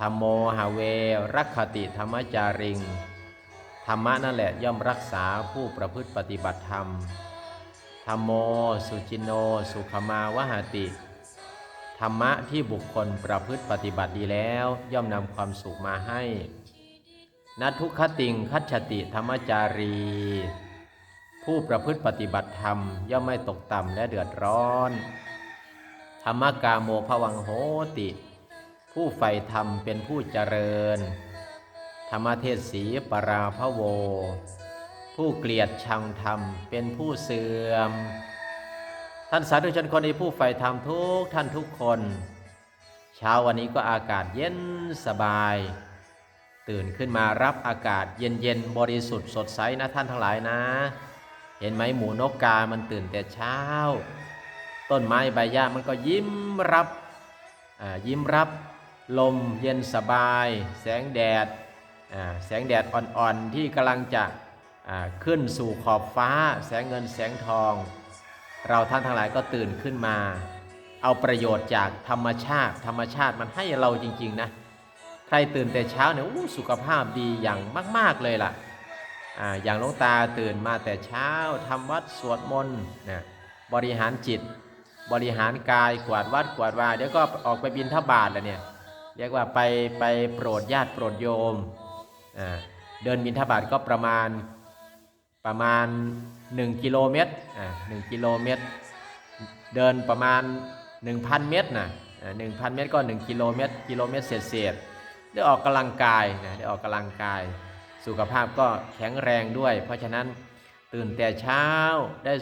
ธรรมโมหาเวรักขติธรรมจาริง ธรรมะนั่นแหละย่อมรักษาผู้ประพฤติปฏิบัติธรรม ธรรมโมสุจินโน สุขมาวหาติ ธรรมะที่บุคคลประพฤติปฏิบัติดีแล้ว ย่อมนำความสุขมาให้นัทุกขติงคัจฉติธรรมจารี ผู้ประพฤติปฏิบัติธรรม ย่อมไม่ตกต่ำและเดือดร้อน ธรรมกาโมภวังโหติ ผู้ใฝ่ธรรมเป็นผู้เจริญ ธรรมเทศสีปราพะโว ผู้เกลียดชังธรรมเป็นผู้เสื่อม ท่านสาธุชนคนในผู้ใฝ่ธรรมทุกท่านทุกคน เช้าวันนี้ก็อากาศเย็นสบาย ตื่นขึ้นมารับอากาศเย็นๆบริสุทธิ์สดใสนะท่านทั้งหลายนะ เห็นไหมหมูนกกา มันตื่นแต่เช้า ต้นไม้ใบหญ้ามันก็ยิ้มรับยิ้มรับ ลมเย็นสบาย แสงแดดแสงแดดอ่อนๆที่กำลังจะขึ้นสู่ขอบฟ้า แสงเงินแสงทอง เราท่านทั้งหลายก็ตื่นขึ้นมา เอาประโยชน์จากธรรมชาติ ธรรมชาติมันให้เราจริง ๆ นะ ใครตื่นแต่เช้าเนี่ยสุขภาพดีอย่างมาก ๆเลยล่ะออย่างหลวงตาตื่นมาแต่เช้าทำวัดสวดมนต์นะบริหารจิต บริหารกายกวาดวัดกวาดวาเดี๋ยวก็ออกไปบินทบาทแล้วเนี่ย เรียกว่าไปไปโปรดญาติโปรดโยมเดินบินทบาทก็ประมาณประมาณ 1 กิโลเมตรอ่าหนึ่งกิโลเมตร เดินประมาณ 1,000 เมตรนะหนึ่งพันเมตรก็ 1 กิโลเมตร กิโลเมตรเศษๆได้ออกกำลังกายนะได้ออกกำลังกาย สุขภาพก็แข็งแรงด้วย เพราะฉะนั้นตื่นแต่เช้าได้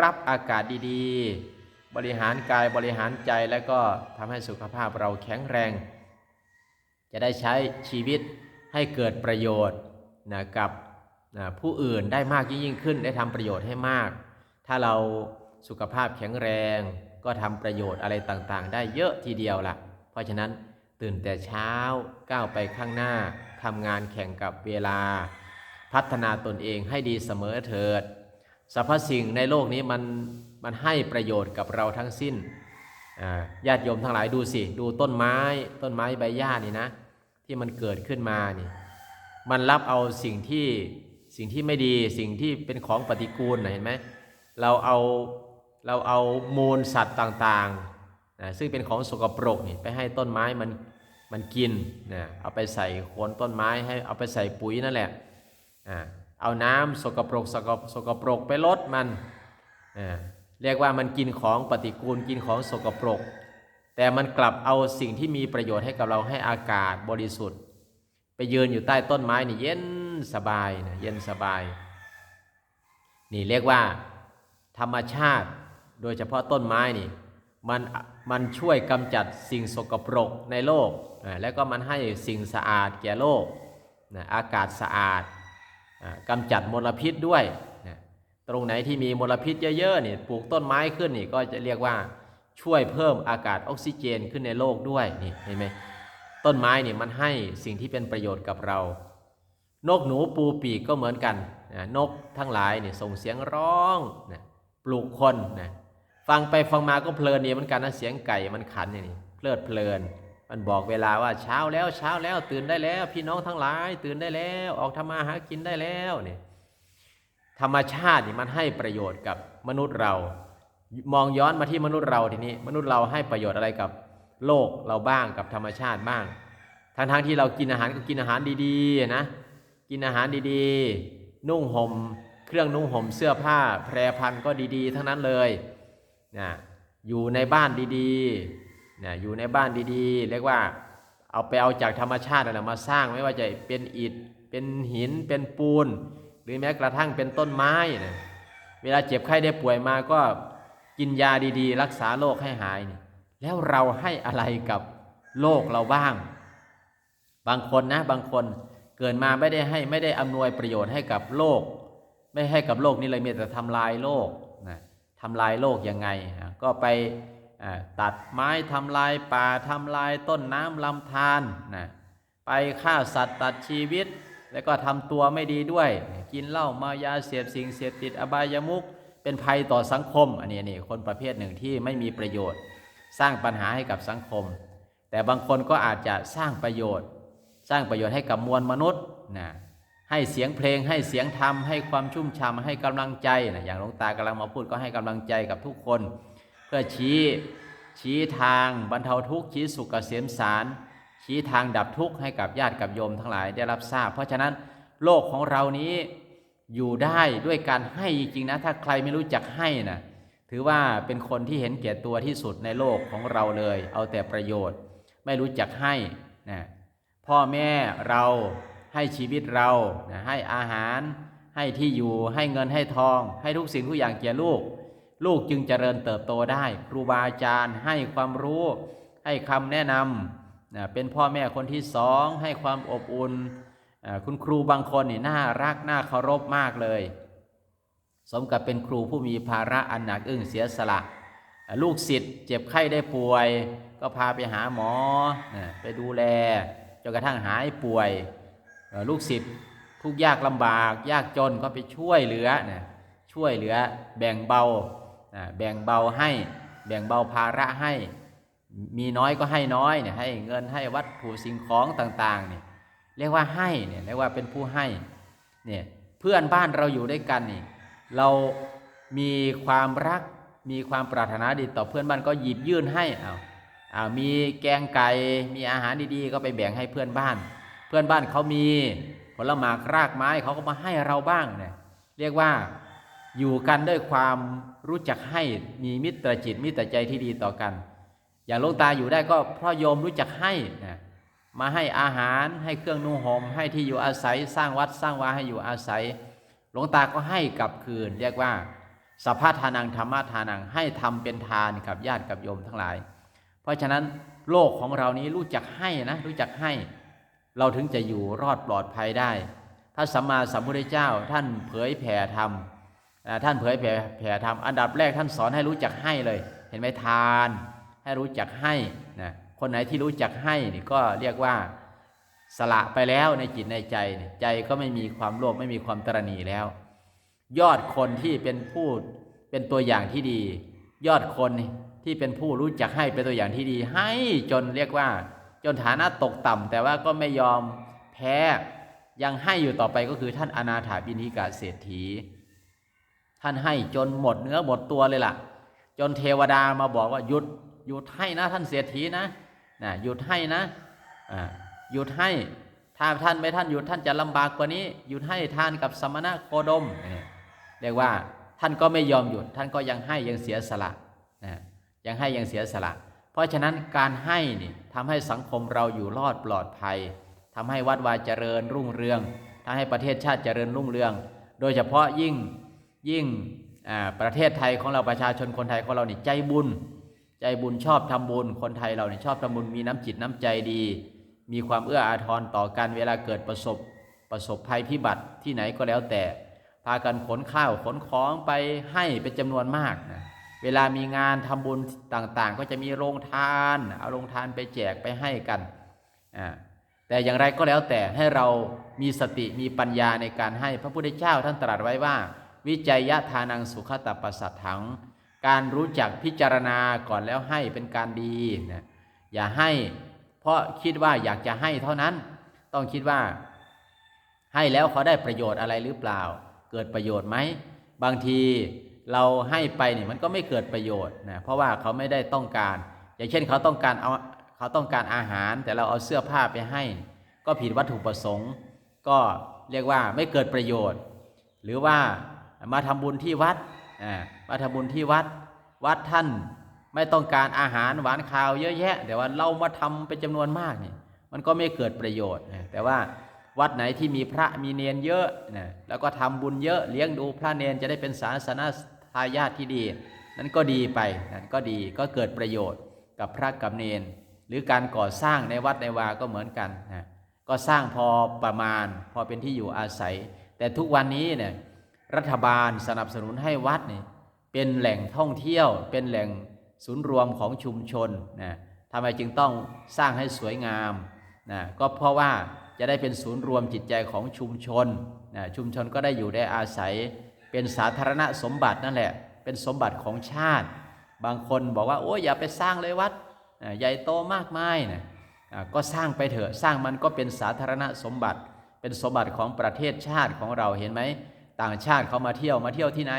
รับอากาศดีๆ บริหารกายบริหารใจแล้วก็ทำให้สุขภาพเราแข็งแรง จะได้ใช้ชีวิตให้เกิดประโยชน์นะกับนะผู้อื่นได้มากยิ่งขึ้น ได้ทำประโยชน์ให้มาก ถ้าเราสุขภาพแข็งแรง ก็ทำประโยชน์อะไรต่างๆ ได้เยอะทีเดียวล่ะ เพราะฉะนั้นตื่นแต่เช้าก้าวไปข้างหน้าทำงานแข่งกับเวลา พัฒนาตนเองให้ดีเสมอเถิดสรรพสิ่งในโลกนี้มันมันให้ประโยชน์กับเราทั้งสิ้น ญาติโยมทั้งหลายดูสิ ดูต้นไม้ต้นไม้ใบหญ้านี่นะ ที่มันเกิดขึ้นมานี่ มันรับเอาสิ่งที่สิ่งที่ไม่ดีสิ่งที่เป็นของปฏิกูลนะเห็นไหมเราเอาเราเอามูลสัตว์ต่างๆนะซึ่งเป็นของสกปรกนี่ไปให้ต้นไม้มันมันกินนะเอาไปใส่โคนต้นไม้ให้เอาไปใส่ปุ๋ยนั่นแหละเอาน้ำสกปรกสกปสกปรกไปลดมันอ่า เรียกว่ามันกินของปฏิกูลกินของสกปรก แต่มันกลับเอาสิ่งที่มีประโยชน์ให้กับเราให้อากาศบริสุทธิ์ ไปยืนอยู่ใต้ต้นไม้นี่เย็นสบายนะเย็นสบาย นี่เรียกว่า ธรรมชาติ โดยเฉพาะต้นไม้นี่มันมันช่วยกำจัดสิ่งสกปรกในโลก แล้วก็มันให้สิ่งสะอาดแก่โลกนะอากาศสะอาดอ่ากำจัดมลพิษด้วย ตรงไหนที่มีมลพิษเยอะๆนี่ปลูกต้นไม้ขึ้นนี่ก็จะเรียกว่าช่วยเพิ่มอากาศออกซิเจนขึ้นในโลกด้วยนี่เห็นไหมต้นไม้นี่มันให้สิ่งที่เป็นประโยชน์กับเรา นกหนูปูปีกก็เหมือนกันนะนกทั้งหลายเนี่ยส่งเสียงร้องนะปลูกคนนะฟังไปฟังมาก็เพลินดีเหมือนกันนะเสียงไก่มันขันอย่างนี้เพลิดเพลิน มันบอกเวลาว่าเช้าแล้วเช้าแล้วตื่นได้แล้ว พี่น้องทั้งหลาย ตื่นได้แล้วออกทำมาหากินได้แล้วเนี่ย ธรรมชาตินี่มันให้ประโยชน์กับมนุษย์เรา มองย้อนมาที่มนุษย์เราทีนี้ มนุษย์เราให้ประโยชน์อะไรกับโลกเราบ้างกับธรรมชาติบ้างทั้งๆที่เรากินอาหารก็กินอาหารดีๆนะกินอาหารดีๆ นุ่งห่มเครื่องนุ่งห่มเสื้อผ้า แพรพันก็ดีๆ ทั้งนั้นเลยนะอยู่ในบ้านดีๆนะอยู่ในบ้านดีๆ เรียกว่าเอาไปเอาจากธรรมชาตินั่นแหละมาสร้างไม่ว่าจะเป็นอิฐเป็นหินเป็นปูน รือแม้กระทั่งเป็นต้นไม้นะเวลาเจ็บไข้ได้ป่วยมาก็กินยาดีๆ รักษาโรคให้หายนี่แล้วเราให้อะไรกับโลกเราบ้าง บางคนนะบางคนเกิดมาไม่ได้ให้ไม่ได้อำนวยประโยชน์ให้กับโลก ไม่ให้กับโลกนี้เลยมีแต่ทำลายโลกนะทำลายโลกยังไง ก็ไปตัดไม้ทำลายป่าทำลายต้นน้ำลำธารนะไปฆ่าสัตว์ตัดชีวิต แล้วก็ทำตัวไม่ดีด้วย กินเหล้ามายาเสพสิ่งเสพติดอบายมุขเป็นภัยต่อสังคมอันนี้นี่คนประเภทหนึ่งที่ไม่มีประโยชน์ สร้างปัญหาให้กับสังคม แต่บางคนก็อาจจะสร้างประโยชน์ สร้างประโยชน์ให้กับมวลมนุษย์นะให้เสียงเพลงให้เสียงธรรมให้ความชุ่มช่ำให้กำลังใจนะอย่างหลวงตากำลังมาพูดก็ให้กำลังใจกับทุกคน เพื่อชี้ชี้ทางบรรเทาทุกข์ชี้สุขเกษมสาร ชี้ทางดับทุกข์ให้กับญาติกับโยมทั้งหลายได้รับทราบ เพราะฉะนั้นโลกของเรานี้อยู่ได้ด้วยการให้จริงๆนะ ถ้าใครไม่รู้จักให้นะถือว่าเป็นคนที่เห็นแก่ตัวที่สุดในโลกของเราเลย เอาแต่ประโยชน์ ไม่รู้จักให้นะพ่อแม่เราให้ชีวิตเรานะให้อาหาร ให้ที่อยู่ให้เงินให้ทอง ให้ทุกสิ่งทุกอย่างแก่ลูก ลูกจึงเจริญเติบโตได้ ครูบาอาจารย์ให้ความรู้ ให้คำแนะนำ เป็นพ่อแม่คนที่สองให้ความอบอุ่นคุณครูบางคนนี่น่ารักน่าเคารพมากเลย สมกับเป็นครูผู้มีภาระอันหนักอึ้งเสียสละ ลูกศิษย์เจ็บไข้ได้ป่วย ก็พาไปหาหมอไปดูแลจนกระทั่งหายป่วย ลูกศิษย์ทุกยากลำบาก ยากจนก็ไปช่วยเหลือนะช่วยเหลือแบ่งเบาแบ่งเบาให้แบ่งเบาภาระให้ มีน้อยก็ให้น้อยเนี่ยให้เงินให้วัตถุสิ่งของต่างๆเนี่ยเรียกว่าให้เนี่ยเรียกว่าเป็นผู้ให้เนี่ยเพื่อนบ้านเราอยู่ด้วยกันนี่เรามีความรักมีความปรารถนาดีต่อเพื่อนบ้านก็หยิบยื่นให้เอาเอามีแกงไก่มีอาหารดีๆ ก็ไปแบ่งให้เพื่อนบ้าน เพื่อนบ้านเขามีผลหมากรากไม้เขาก็มาให้เราบ้างเนี่ยเรียกว่าอยู่กันด้วยความรู้จักให้มีมิตรจิตมิตรใจที่ดีต่อกัน อย่างหลวงตาอยู่ได้ก็เพราะโยมรู้จักให้นะมาให้อาหารให้เครื่องนุ่งห่มให้ที่อยู่อาศัยสร้างวัดสร้างวาให้อยู่อาศัยหลวงตาก็ให้กลับคืน เรียกว่าสัพพะทานังธรรมะทานังให้ทำเป็นทานกับญาติกับโยมทั้งหลาย เพราะฉะนั้นโลกของเรานี้รู้จักให้นะรู้จักให้ เราถึงจะอยู่รอดปลอดภัยได้พระสัมมาสัมพุทธเจ้าท่านเผยแผ่ธรรมท่านเผยแผ่แผ่ธรรมอันดับแรกท่านสอนให้รู้จักให้เลย เห็นไหมทาน ให้รู้จักให้นะคนไหนที่รู้จักให้นี่ก็เรียกว่าสละไปแล้วในจิตในใจ ใจก็ไม่มีความโลภไม่มีความตรณีแล้ว ยอดคนที่เป็นผู้เป็นตัวอย่างที่ดี ยอดคนที่เป็นผู้รู้จักให้เป็นตัวอย่างที่ดี ให้จนเรียกว่า จนฐานะตกต่ำแต่ว่าก็ไม่ยอมแพ้ยังให้อยู่ต่อไปก็คือท่านอนาถาบินิกาเศรษฐี ท่านให้จนหมดเนื้อหมดตัวเลยล่ะ จนเทวดามาบอกว่าหยุด หยุดให้นะท่านเศรษฐีนะนะหยุดให้นะอ่าหยุดให้ถ้าท่านไม่ท่านหยุดท่านจะลำบากกว่านี้ หยุดให้ทานกับสมณะโคดมเรียกว่าท่านก็ไม่ยอมหยุด ท่านก็ยังให้ยังเสียสละนะยังให้ยังเสียสละ เพราะฉะนั้นการให้นี่ทำให้สังคมเราอยู่รอดปลอดภัยทำให้วัดวาเจริญรุ่งเรืองทำให้ประเทศชาติเจริญรุ่งเรือง โดยเฉพาะยิ่งยิ่งประเทศไทยของเราประชาชนคนไทยของเรานี่ใจบุญ ใจบุญชอบทำบุญ คนไทยเราเนี่ยชอบทำบุญมีน้ำจิตน้ำใจดี มีความเอื้ออาทรต่อกันเวลาเกิดประสบประสบภัยพิบัติที่ไหนก็แล้วแต่ พากันขนข้าวขนของไปให้เป็นจำนวนมากนะเวลามีงานทำบุญต่างๆ ก็จะมีโรงทานเอาโรงทานไปแจกไปให้กันอ่าแต่อย่างไรก็แล้วแต่ให้เรามีสติมีปัญญาในการให้พระพุทธเจ้าท่านตรัสไว้ว่า วิจัยยะทานังสุขตปัสสัทถัง การรู้จักพิจารณาก่อนแล้วให้เป็นการดีนะอย่าให้ เพราะคิดว่าอยากจะให้เท่านั้น ต้องคิดว่า ให้แล้วเขาได้ประโยชน์อะไรหรือเปล่า เกิดประโยชน์ไหมบางทีเราให้ไปเนี่ยมันก็ไม่เกิดประโยชน์นะเพราะว่าเขาไม่ได้ต้องการ อย่างเช่นเขาต้องการเอาเขาต้องการอาหาร แต่เราเอาเสื้อผ้าไปให้ ก็ผิดวัตถุประสงค์ ก็เรียกว่าไม่เกิดประโยชน์ หรือว่ามาทำบุญที่วัด มาทำบุญที่วัดวัดท่านไม่ต้องการอาหารหวานข้าวเยอะแยะ แต่ว่าเรามาทำเป็นจำนวนมากเนี่ยมันก็ไม่เกิดประโยชน์นะแต่ว่าวัดไหนที่มีพระมีเนนเยอะนะแล้วก็ทำบุญเยอะเลี้ยงดูพระเนนจะได้เป็นศาสนาทายาทที่ดี นั่นก็ดีไปนั่นก็ดีก็เกิดประโยชน์กับพระกับเนน หรือการก่อสร้างในวัดในวาก็เหมือนกันนะก็สร้างพอประมาณ พอเป็นที่อยู่อาศัย แต่ทุกวันนี้เนี่ย รัฐบาลสนับสนุนให้วัดเนี่ยเป็นแหล่งท่องเที่ยว เป็นแหล่งศูนย์รวมของชุมชนนะทำไมจึงต้องสร้างให้สวยงามนะก็เพราะว่าจะได้เป็นศูนย์รวมจิตใจของชุมชนนะชุมชนก็ได้อยู่ได้อาศัย เป็นสาธารณสมบัตินั่นแหละ เป็นสมบัติของชาติ บางคนบอกว่าโอ้ยอย่าไปสร้างเลยวัดอ่าใหญ่โตมากมายนะก็สร้างไปเถอะสร้างมันก็เป็นสาธารณสมบัติ เป็นสมบัติของประเทศชาติของเราเห็นไหม ต่างชาติเขามาเที่ยวมาเที่ยวที่ไหน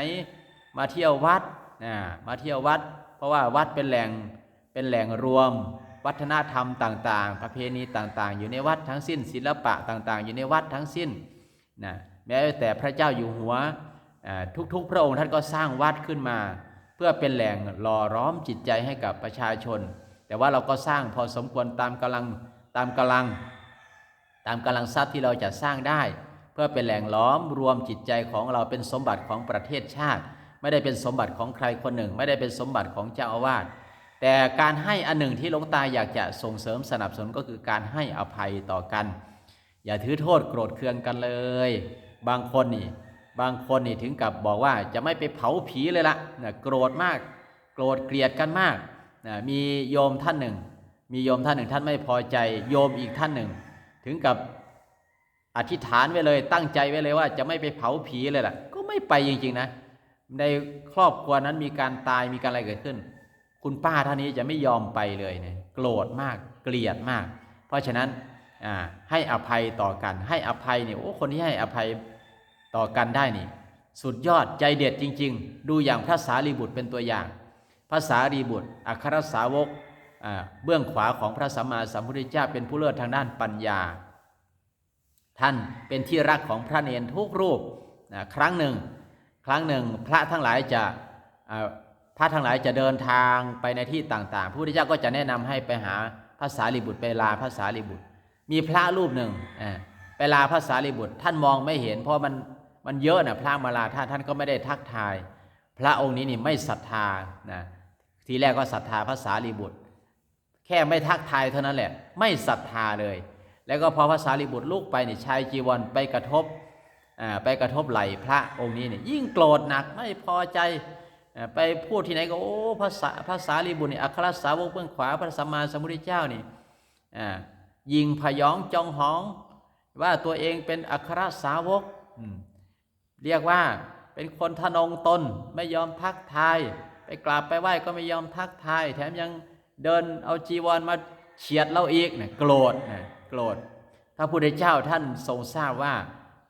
มาเที่ยววัดนะมาเที่ยววัด เพราะว่าวัดเป็นแหล่งเป็นแหล่งรวม วัฒนธรรมต่าง ๆ ประเพณีต่างๆ อยู่ในวัดทั้งสิ้น ศิลปะต่างๆ อยู่ในวัดทั้งสิ้นนะแม้แต่พระเจ้าอยู่หัวทุกๆ พระองค์ท่านก็สร้างวัดขึ้นมา เพื่อเป็นแหล่งหล่อร้อมจิตใจให้กับประชาชน แต่ว่าเราก็สร้างพอสมควรตามกำลังตามกำลัง ตามกำลังทรัพย์ที่เราจะสร้างได้ เพื่อเป็นแหล่งล้อมรวมจิตใจของเราเป็นสมบัติของประเทศชาติ ไม่ได้เป็นสมบัติของใครคนหนึ่ง ไม่ได้เป็นสมบัติของเจ้าอาวาสแต่การให้อันหนึ่งที่หลวงตาอยากจะส่งเสริมสนับสนุนก็คือการให้อภัยต่อกัน อย่าถือโทษโกรธเคืองกันเลย บางคนนี่บางคนนี่ถึงกับบอกว่าจะไม่ไปเผาผีเลยละนะโกรธมาก โกรธเกลียดกันมากนะมีโยมท่านหนึ่ง มีโยมท่านหนึ่งท่านไม่พอใจ โยมอีกท่านหนึ่ง ถึงกับ อธิษฐานไว้เลย ตั้งใจไว้เลยว่าจะไม่ไปเผาผีเลยล่ะ ก็ไม่ไปจริง ๆ นะ ในครอบครัวนั้นมีการตายมีการอะไรเกิดขึ้น คุณป้าท่านนี้จะไม่ยอมไปเลยเนี่ยโกรธมากเกลียดมาก เพราะฉะนั้นอ่าให้อภัยต่อกัน ให้อภัยเนี่ยโอ้คนที่ให้อภัยต่อกันได้นี่ สุดยอดใจเด็ดจริง ๆ ดูอย่างพระสารีบุตรเป็นตัวอย่างพระสารีบุตร อัครสาวกอ่าเบื้องขวาของพระสัมมาสัมพุทธเจ้าเป็นผู้เลิศทางด้านปัญญา ท่านเป็นที่รักของพระเนรทุกรูปนะครั้งหนึ่ง ครั้งหนึ่งพระทั้งหลายจะพระทั้งหลายจะเดินทางไปในที่ต่างๆพระพุทธเจ้าก็จะแนะนำให้ไปหาพระสารีบุตรไปลาพระสารีบุตร มีพระรูปหนึ่งไปลาพระสารีบุตร ท่านมองไม่เห็น เพราะมันมันเยอะนะพระมาลาท่านท่านก็ไม่ได้ทักทาย พระองค์นี้นี่ไม่ศรัทธานะทีแรกก็ศรัทธาพระสารีบุตร แค่ไม่ทักทายเท่านั้นแหละ ไม่ศรัทธาเลย แล้วก็พอพระสารีบุตรลุกไปนี่ชายจีวรไปกระทบอ่าไปกระทบไหล่พระองค์นี้เนี่ยยิ่งโกรธหนักไม่พอใจอ่าไปพูดที่ไหนก็โอ้พระสาพระสารีบุตรนี่อัครสาวกเบื้องขวาพระสัมมาสัมพุทธเจ้านี่อ่ายิงพยองจองหอง ว่าตัวเองเป็นอัครสาวกอืมเรียกว่าเป็นคนทะนงตนไม่ยอมทักทาย ไปกราบไปไหว้ก็ไม่ยอมทักทาย แถมยังเดินเอาจีวรมาเฉียดเราอีกเนี่ยโกรธนะ โกรธพระพุทธเจ้าท่านทรงทราบว่า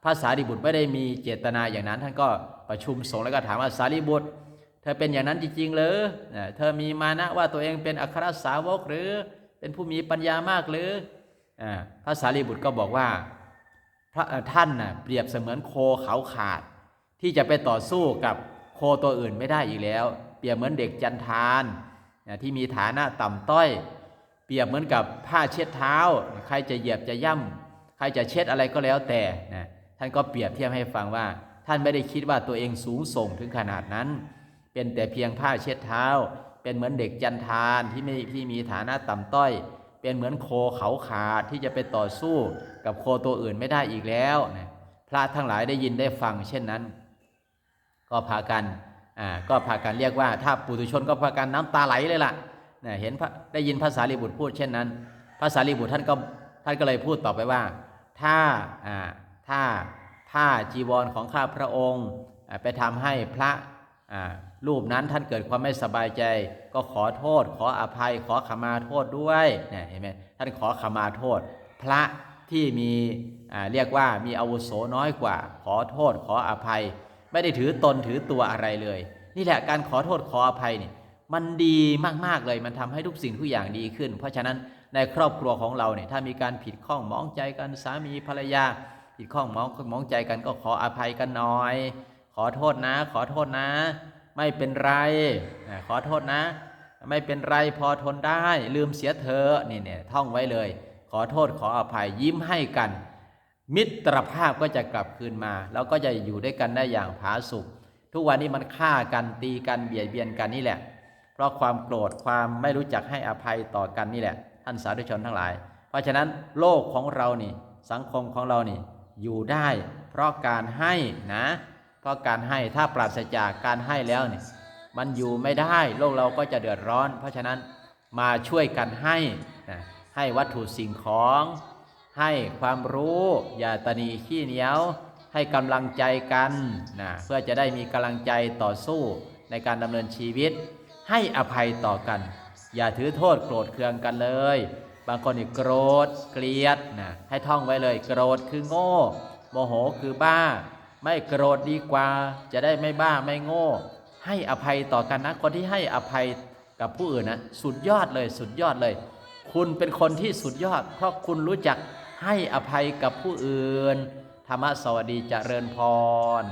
พระสารีบุตรไม่ได้มีเจตนาอย่างนั้น ท่านก็ประชุมสงฆ์แล้วก็ถามว่าสารีบุตร เธอเป็นอย่างนั้นจริงๆหรือเธอมีมานะว่าตัวเองเป็นอัครสาวกหรือเป็นผู้มีปัญญามากหรืออ่าพระสารีบุตรก็บอกว่าพระท่านนะเปรียบเสมือนโคเขาขาด ที่จะไปต่อสู้กับโคตัวอื่นไม่ได้อีกแล้ว เปรียบเหมือนเด็กจันทานที่มีฐานะต่ำต้อย รียบเหมือนกับผ้าเช็ดเท้า ใครจะเหยียบจะย่ำใครจะเช็ดอะไรก็แล้วแต่นะท่านก็เปรียบเทียบให้ฟังว่า ท่านไม่ได้คิดว่าตัวเองสูงส่งถึงขนาดนั้น เป็นแต่เพียงผ้าเช็ดเท้า เป็นเหมือนเด็กจันทานที่ไม่ที่มีฐานะต่ำต้อย เป็นเหมือนโคเขาขาดที่จะไปต่อสู้กับโคตัวอื่นไม่ได้อีกแล้วนะพระทั้งหลายได้ยินได้ฟังเช่นนั้น ก็พากันอ่าก็พากันเรียกว่า ถ้าปุถุชนก็พากันน้ำตาไหลเลยล่ะ นะเห็นได้ยินพระสารีบุตรพูดเช่นนั้นพระสารีบุตรท่านก็ท่านก็เลยพูดต่อไปว่า ถ้าอ่าถ้าผ้าจีวรของข้าพระองค์ไปทำให้พระรูปนั้นท่านเกิดความไม่สบายใจ ก็ขอโทษ ขออภัย ขอขมาโทษด้วยเนี่ยเห็นไหมท่านขอขมาโทษ พระที่มีเรียกว่ามีอาวุโสน้อยกว่า ขอโทษ ขออภัย ไม่ได้ถือตนถือตัวอะไรเลย นี่แหละการขอโทษขออภัยเนี่ย มันดีมาก ๆ เลย มันทำให้ทุกสิ่งทุกอย่างดีขึ้น เพราะฉะนั้นในครอบครัวของเราเนี่ยถ้ามีการผิดข้องหมองใจกันสามีภรรยา ผิดข้องหมองหมองใจกันก็ขออภัยกันหน่อย ขอโทษนะ ขอโทษนะ ไม่เป็นไร ขอโทษนะ ไม่เป็นไรพอทนได้ ลืมเสียเธอนี่เนี่ยท่องไว้เลย ขอโทษขออภัยยิ้มให้กัน มิตรภาพก็จะกลับคืนมา แล้วก็จะอยู่ด้วยกันได้อย่างผาสุกทุกวันนี้มันฆ่ากันตีกันเบียดเบียนกันนี่แหละ ราะความโกรธความไม่รู้จักให้อภัยต่อกันนี่แหละ ท่านสาธุชนทั้งหลาย เพราะฉะนั้นโลกของเรานี่สังคมของเรานี่อยู่ได้ เพราะการให้นะ เพราะการให้ถ้าปราศจากการให้แล้วเนี่ยมันอยู่ไม่ได้โลกเราก็จะเดือดร้อน เพราะฉะนั้นมาช่วยกันให้นะให้วัตถุสิ่งของ ให้ความรู้อย่าตนีขี้เหนียว ให้กำลังใจกันนะเพื่อจะได้มีกำลังใจต่อสู้ในการดำเนินชีวิต ให้อภัยต่อกัน อย่าถือโทษโกรธเคืองกันเลย บางคนนี่โกรธเกลียดนะให้ท่องไว้เลย โกรธคือโง่ โมโหคือบ้า ไม่โกรธดีกว่า จะได้ไม่บ้าไม่โง่ ให้อภัยต่อกันนะ คนที่ให้อภัยกับผู้อื่นนะสุดยอดเลยสุดยอดเลย คุณเป็นคนที่สุดยอด เพราะคุณรู้จักให้อภัยกับผู้อื่น ธรรมะสวัสดีเจริญพร